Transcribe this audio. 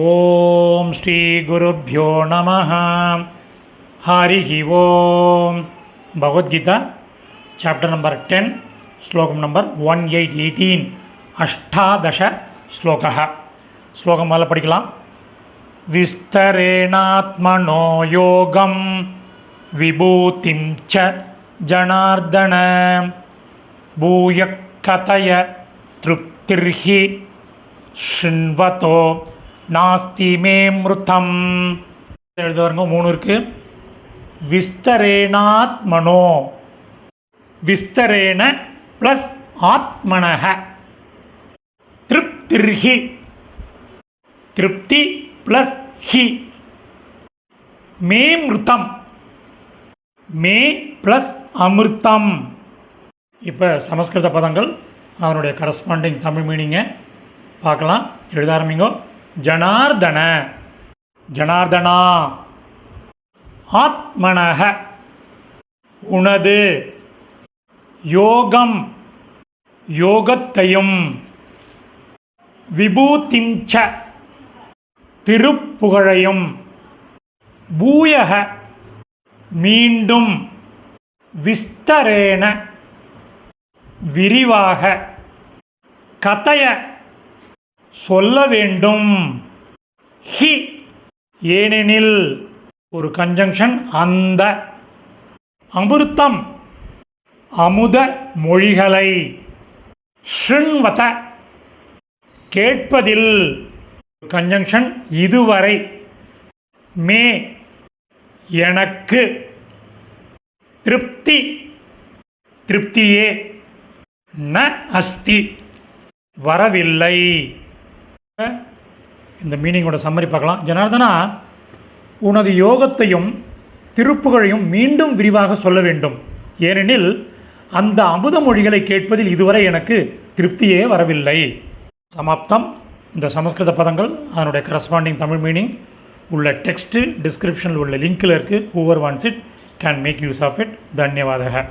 ஓம் ஸ்ரீ குருப்பியோ நம Hari Om. Bhagavad Gita chapter number ten ஸ்லோகம் நம்பர் ஒன் எயிட் எயிட்டீன் அஷ்டாதச ஸ்லோக ஸ்லோகம் முதல்ல படிக்கலாம். விஸ்தரேணாத்மனோ யோகம் விபூதிம் ச ஜனார்தன பூய கதய திருப்திர்ஹி ஷிண்வதோ நாஸ்தி மே மிருத்தம். எழுதுவாருங்க மூணு இருக்கு. விஸ்தரேணாத்மனோ விஸ்தரேன ப்ளஸ் ஆத்மனக திருப்திர்ஹி. திருப்தி ப்ளஸ் ஹி. மே மிருத்தம். மே ப்ளஸ் அமிர்தம். இப்போ சமஸ்கிருத பதங்கள் அதனுடைய கரஸ்பாண்டிங் தமிழ் மீனிங்கை பார்க்கலாம். எழுத ஆரம்பிங்கோ. ஜனார்தன. ஜனார்தனா. ஆத்மனக. உனது. யோகம். யோகத்தையும். விபூதிஞ்ச. திருப்புகழையும். பூயக. மீண்டும். விஸ்தரேன. விரிவாக. கதைய சொல்ல வேண்டும். ஹி. ஏனெனில் ஒரு கன்ஜங்ஷன் அந்த. அமிர்தம் அமுத மொழிகளை. ஷிண்வத கேட்பதில் கன்ஜங்ஷன் இதுவரை. மே. எனக்கு. திருப்தி. திருப்தியே. ந அஸ்தி. வரவில்லை. இந்த மீனிங்கோட சம்மரி பார்க்கலாம். ஜனார்தனா உனது யோகத்தையும் திருப்புகழையும் மீண்டும் விரிவாக சொல்ல வேண்டும். ஏனெனில் அந்த அமுத மொழிகளை கேட்பதில் இதுவரை எனக்கு திருப்தியே வரவில்லை. சமாப்தம். இந்த சமஸ்கிருத பதங்கள் அதனுடைய கரஸ்பாண்டிங் தமிழ் மீனிங் உள்ள டெக்ஸ்ட்டு டிஸ்கிரிப்ஷனில் உள்ள லிங்க்கில் இருக்குது whoever wants it can make use of it தன்யவாதக.